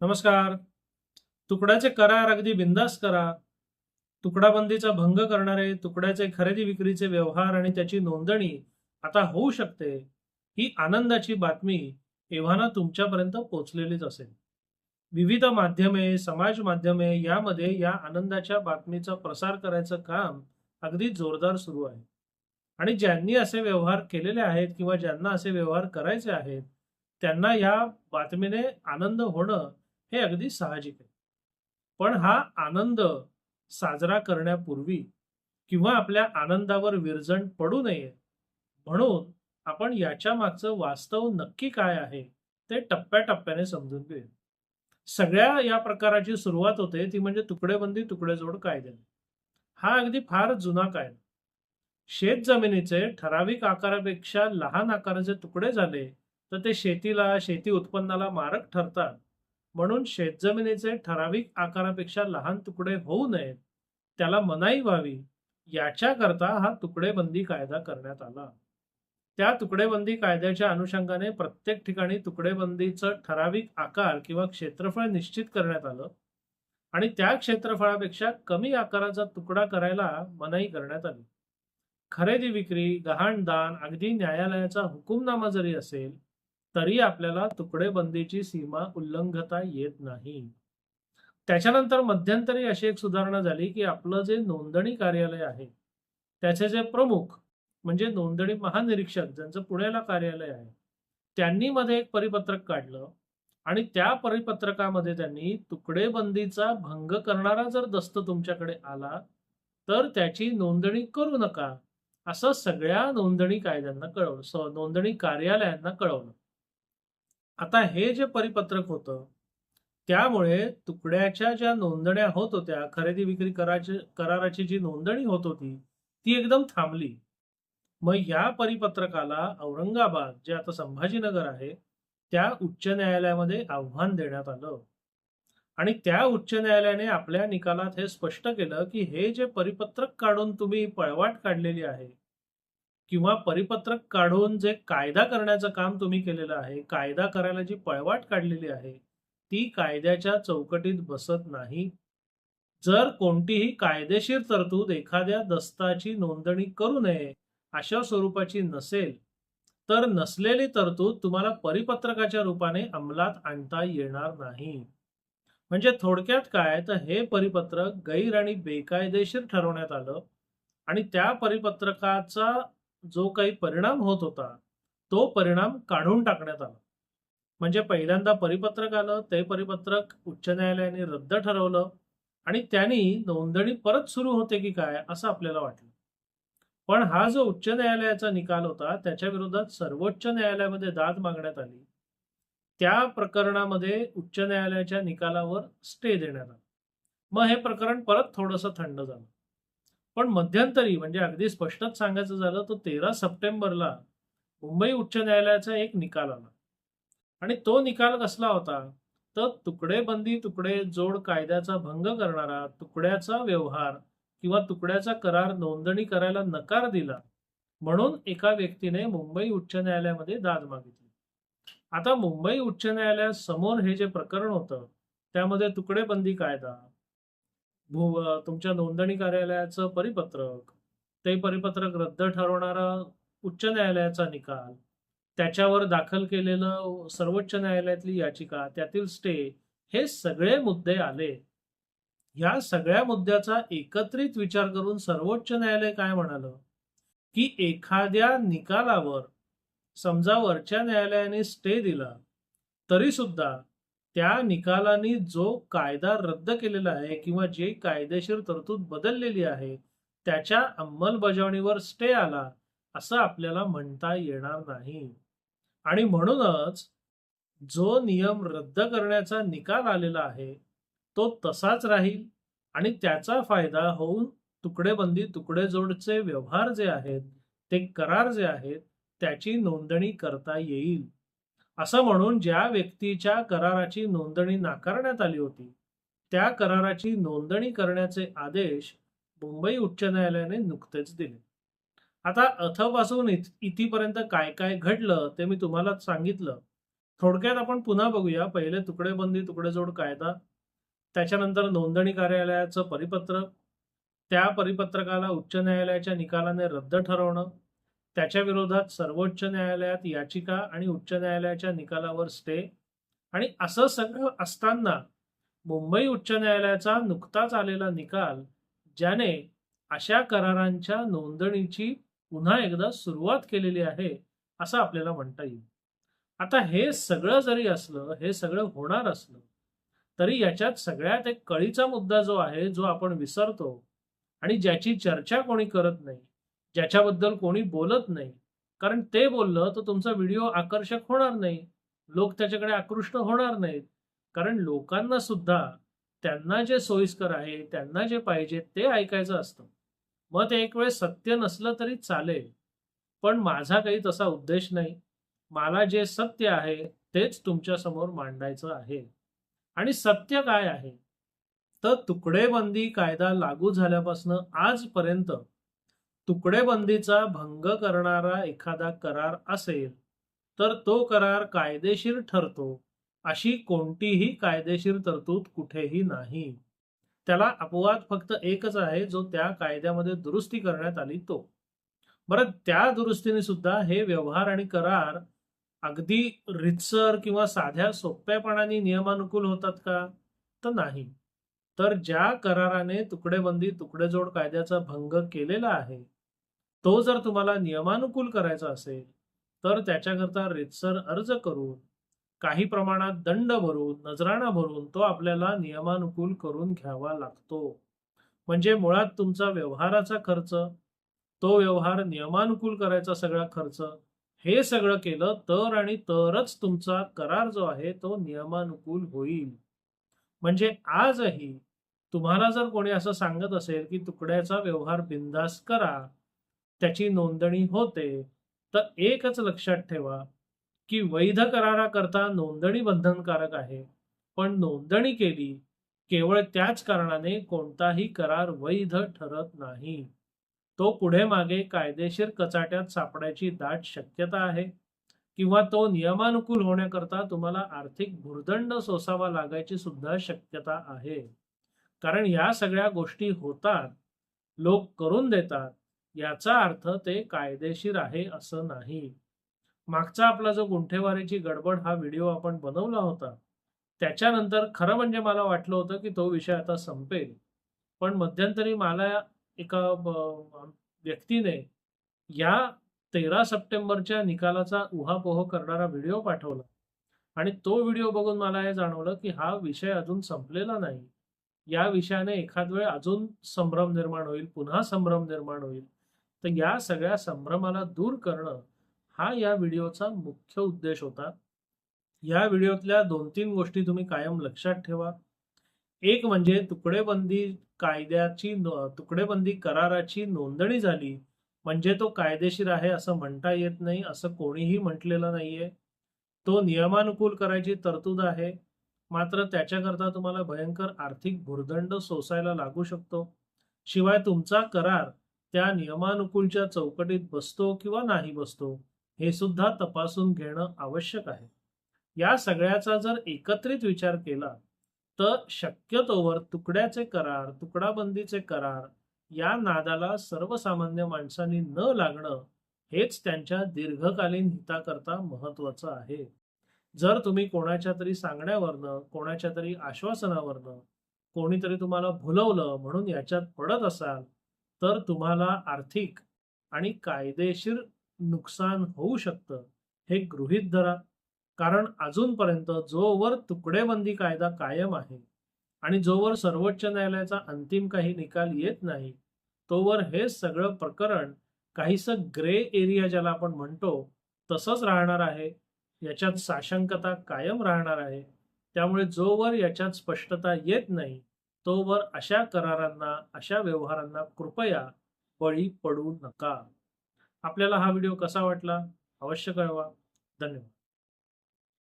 नमस्कार. तुकड्याचे करार अगदी बिंदास करा. तुकडाबंदीचा भंग करणारे तुकड्याचे खरेदी विक्रीचे व्यवहार आणि त्याची नोंदणी आता होऊ शकते ही आनंदाची बातमी एव्हाना तुमच्यापर्यंत पोहोचलेलीच असेल. विविध माध्यमे समाज माध्यमे यामध्ये या आनंदाच्या बातमीचा प्रसार करायचं काम अगदी जोरदार सुरू आहे. आणि ज्यांनी असे व्यवहार केलेले आहेत किंवा ज्यांना असे व्यवहार करायचे आहेत त्यांना या बातमीने आनंद होणं हे अगदी साहजिक आहे. पण हा आनंद साजरा करण्यापूर्वी किंवा आपल्या आनंदावर विरजण पडू नये म्हणून आपण याच्या मागचं वास्तव नक्की काय आहे ते टप्प्याटप्प्याने समजून घेऊया. सगळ्या या प्रकाराची सुरुवात होते ती म्हणजे तुकडेबंदी तुकडेजोड कायद्याने हा अगदी फार जुना कायदा. शेत जमिनीचे ठराविक आकारापेक्षा लहान आकाराचे तुकडे झाले तर ते शेतीला शेती उत्पन्नाला मारक ठरतात. म्हणून शेतजमिनीचे ठराविक आकारापेक्षा लहान तुकडे होऊ नयेत त्याला मनाई व्हावी याच्याकरता हा तुकडेबंदी कायदा करण्यात आला. त्या तुकडेबंदी कायद्याच्या अनुषंगाने प्रत्येक ठिकाणी तुकडेबंदीचं ठराविक आकार किंवा क्षेत्रफळ निश्चित करण्यात आलं आणि त्या क्षेत्रफळापेक्षा कमी आकाराचा तुकडा करायला मनाई करण्यात आली. खरेदी विक्री गहाण दान अगदी न्यायालयाचा हुकुमनामा जरी असेल तरी आपल्याला तुकडेबंदीची सीमा उल्लंघता येत नाही. त्याच्यानंतर मध्यंतरी अशी एक सुधारणा झाली की आपलं जे नोंदणी कार्यालय आहे त्याचे जे प्रमुख म्हणजे नोंदणी महानिरीक्षक ज्यांचं पुण्याला कार्यालय आहे त्यांनी मध्ये एक परिपत्रक काढलं आणि त्या परिपत्रकामध्ये त्यांनी तुकडेबंदीचा भंग करणारा जर दस्त तुमच्याकडे आला तर त्याची नोंदणी करू नका असं सगळ्या नोंदणी कायद्यांना कळवलं स- नोंदणी कार्यालयांना कळवलं. आता हे जे परिपत्रक होतं त्यामुळे तुकड्याच्या ज्या नोंदण्या होत होत्या खरेदी विक्री कराची कराराची जी नोंदणी होत होती ती एकदम थांबली. मग या परिपत्रकाला औरंगाबाद जे आता संभाजीनगर आहे त्या उच्च न्यायालयामध्ये आव्हान देण्यात आलं. आणि त्या उच्च न्यायालयाने आपल्या निकालात हे स्पष्ट केलं की हे जे परिपत्रक काढून तुम्ही पळवाट काढलेली आहे किंवा परिपत्रक काढून जे कायदा करण्याचं काम तुम्ही केलेलं आहे कायदा करायला जी पळवाट काढलेली आहे ती कायद्याच्या चौकटीत बसत नाही. जर कोणतीही कायदेशीर तरतूद एखाद्या दस्ताची नोंदणी करू नये अशा स्वरूपाची नसेल तर नसलेली तरतूद तुम्हाला परिपत्रकाच्या रूपाने अंमलात आणता येणार नाही. म्हणजे थोडक्यात काय? तर हे परिपत्रक गैर आणि बेकायदेशीर ठरवण्यात आलं आणि त्या परिपत्रकाचा जो काही परिणाम होत होता तो परिणाम काढून टाकण्यात आला. म्हणजे पहिल्यांदा परिपत्रक आलं ते परिपत्रक उच्च न्यायालयाने रद्द ठरवलं आणि त्यांनी नोंदणी परत सुरू होते की काय असं आपल्याला वाटलं. पण हा जो उच्च न्यायालयाचा निकाल होता त्याच्या विरोधात सर्वोच्च न्यायालयामध्ये दाद मागण्यात आली. त्या प्रकरणामध्ये उच्च न्यायालयाच्या निकालावर स्टे देण्यात आला. मग हे प्रकरण परत थोडंसं थंड झालं. पण मध्यंतरी म्हणजे अगदी स्पष्टच सांगायचं झालं तर तेरा सप्टेंबरला मुंबई उच्च न्यायालयाचा एक निकाल आला. आणि तो निकाल कसला होता? तर तुकडेबंदी तुकडे जोड कायद्याचा भंग करणारा तुकड्याचा व्यवहार किंवा तुकड्याचा करार नोंदणी करायला नकार दिला म्हणून एका व्यक्तीने मुंबई उच्च न्यायालयामध्ये दाद मागितली. आता मुंबई उच्च न्यायालयासमोर हे जे प्रकरण होतं त्यामध्ये तुकडेबंदी कायदा भू तुमच्या नोंदणी कार्यालयाचं परिपत्रक ते परिपत्रक रद्द ठरवणारा उच्च न्यायालयाचा निकाल त्याच्यावर दाखल केलेलं सर्वोच्च न्यायालयातली याचिका त्यातील स्टे हे सगळे मुद्दे आले. या सगळ्या मुद्द्याचा एकत्रित विचार करून सर्वोच्च न्यायालय काय म्हणालं? की एखाद्या निकालावर समजा वरच्या न्यायालयाने स्टे दिला तरी सुद्धा त्या निकालाने जो कायदा रद्द केलेला आहे किंवा जे कायदेशीर तरतूद बदललेली आहे त्याच्या अंमलबजावणीवर स्टे आला असं आपल्याला म्हणता येणार नाही. आणि म्हणूनच जो नियम रद्द करण्याचा निकाल आलेला आहे तो तसाच राहील आणि त्याचा फायदा होऊन तुकडेबंदी तुकडेजोडचे व्यवहार जे आहेत ते करार जे आहेत त्याची नोंदणी करता येईल. असं म्हणून ज्या व्यक्तीच्या कराराची नोंदणी नाकारण्यात आली होती त्या कराराची नोंदणी करण्याचे आदेश मुंबई उच्च न्यायालयाने नुकतेच दिले. आता अथपासून इथपर्यंत इथीपर्यंत काय काय घडलं ते मी तुम्हाला सांगितलं. थोडक्यात आपण पुन्हा बघूया. पहिले तुकडेबंदी तुकडेजोड कायदा त्याच्यानंतर नोंदणी कार्यालयाचं परिपत्रक त्या परिपत्रकाला उच्च न्यायालयाच्या निकालाने रद्द ठरवणं त्याच्या विरोधात सर्वोच्च न्यायालयात याचिका आणि उच्च न्यायालयाच्या निकालावर स्टे. आणि असं सगळं असताना मुंबई उच्च न्यायालयाचा नुकताच आलेला निकाल ज्याने अशा करारांच्या नोंदणीची पुन्हा एकदा सुरुवात केलेली आहे असं आपल्याला म्हणता येईल. आता हे सगळं जरी असलं हे सगळं होणार असलं तरी याच्यात सगळ्यात एक कळीचा मुद्दा जो आहे जो आपण विसरतो आणि ज्याची चर्चा कोणी करत नाही ज्याच्याबद्दल कोणी बोलत नाही. कारण ते बोललं तर तुमचा व्हिडिओ आकर्षक होणार नाही. लोक त्याच्याकडे आकृष्ट होणार नाहीत. कारण लोकांना सुद्धा त्यांना जे सोयीस्कर आहे त्यांना जे पाहिजे ते ऐकायचं असतं. मग ते एक वेळ सत्य नसलं तरी चालेल. पण माझा काही तसा उद्देश नाही. मला जे सत्य आहे तेच तुमच्यासमोर मांडायचं आहे. आणि सत्य काय आहे? तर तुकडेबंदी कायदा लागू झाल्यापासून आजपर्यंत तुकडेबंदीचा भंग करणारा एखादा करार असेल तर तो करार कायदेशीर ठरतो अशी कोणतीही कायदेशीर तरतूद कुठेही नाही. त्याला अपवाद फक्त एकच आहे जो त्या कायद्यामध्ये दुरुस्ती करण्यात आली तो. बरं त्या दुरुस्तीने सुद्धा हे व्यवहार आणि करार अगदी रितसर किंवा साध्या सोप्यापणाने नियमानुकूल होतात का? तर नाही. तर ज्या कराराने तुकडेबंदी तुकडेजोड कायद्याचा भंग केलेला आहे तो जर तुम्हाला नियमानुकूल करायचा असेल तर त्याच्याकरता रितसर अर्ज करून काही प्रमाणात दंड भरून नजराणा भरून तो आपल्याला नियमानुकूल करून घ्यावा लागतो. म्हणजे मुळात तुमचा व्यवहाराचा खर्च तो व्यवहार नियमानुकूल करायचा सगळा खर्च हे सगळं केलं तर आणि तरच तुमचा करार जो आहे तो नियमानुकूल होईल. म्हणजे आजही तुम्हाला जर कोणी असं सांगत असेल की तुकड्याचा व्यवहार बिंदास करा त्याची नोंदणी होते तर एकच लक्षात ठेवा की वैध कराराकरता नोंदणी बंधनकारक आहे. पण नोंदणी केली केवळ त्याच कारणाने कोणताही करार वैध ठरत नाही. तो पुढे मागे कायदेशीर कचाट्यात सापडायची दाट शक्यता आहे किंवा तो नियमानुकूल होण्याकरता तुम्हाला आर्थिक भुर्दंड सोसावा लागायची सुद्धा शक्यता आहे. कारण या सगळ्या गोष्टी होतात लोक करून देतात याचा अर्थ ते कायदेशीर आहे असं नाही. मागचा आपला जो गुंठेवारीची गडबड हा व्हिडिओ आपण बनवला होता त्याच्यानंतर खरं म्हणजे मला वाटलं होतं की तो विषय आता संपेल. पण मध्यंतरी मला एका व्यक्तीने या तेरा सप्टेंबरच्या निकालाचा उहापोह करणारा व्हिडिओ पाठवला. आणि तो व्हिडिओ बघून मला हे जाणवलं की हा विषय अजून संपलेला नाही. या विषयाने एखाद वेळ अजून संभ्रम निर्माण होईल पुन्हा संभ्रम निर्माण होईल. तर या सगळ्या संभ्रमाला दूर करणं हा या व्हिडिओचा मुख्य उद्देश होता. या व्हिडिओतल्या दोन तीन गोष्टी तुम्ही कायम लक्षात ठेवा. एक म्हणजे तुकडेबंदी कायद्याची तुकडेबंदी कराराची नोंदणी झाली म्हणजे तो कायदेशीर आहे असं म्हणता येत नाही असं कोणीही म्हटलेलं नाहीये. तो नियमानुकूल करायची तरतूद आहे. मात्र त्याच्याकरता तुम्हाला भयंकर आर्थिक भुर्दंड सोसायला लागू शकतो. शिवाय तुमचा करार त्या नियमानुकूलच्या चौकटीत बसतो किंवा नाही बसतो हे सुद्धा तपासून घेणं आवश्यक आहे. या सगळ्याचा जर एकत्रित विचार केला तर शक्यतोवर तुकड्याचे करार तुकडाबंदीचे करार या नादाला सर्वसामान्य माणसांनी न लागणं हेच त्यांच्या दीर्घकालीन हिताकरता महत्वाचं आहे. जर तुम्ही कोणाच्या तरी सांगण्यावरनं कोणाच्या तरी आश्वासनावरनं कोणीतरी तुम्हाला भुलवलं म्हणून याच्यात पडत असाल तर तुम्हाला आर्थिक आणि कायदेशीर नुकसान होऊ शकतं हे गृहित धरा. कारण अजूनपर्यंत जोवर तुकडेबंदी कायदा कायम आहे आणि जोवर सर्वोच्च न्यायालयाचा अंतिम काही निकाल येत नाही तोवर हे सगळं प्रकरण काहीसं ग्रे एरिया ज्याला आपण म्हणतो तसंच राहणार आहे. याच्यात साशंकता कायम राहणार आहे. त्यामुळे जोवर याच्यात स्पष्टता येत नाही तोवर अशा करारांना अशा व्यवहारांना कृपया बळी पडू नका. आपल्याला हा व्हिडिओ कसा वाटला? अवश्य कळवा. धन्यवाद.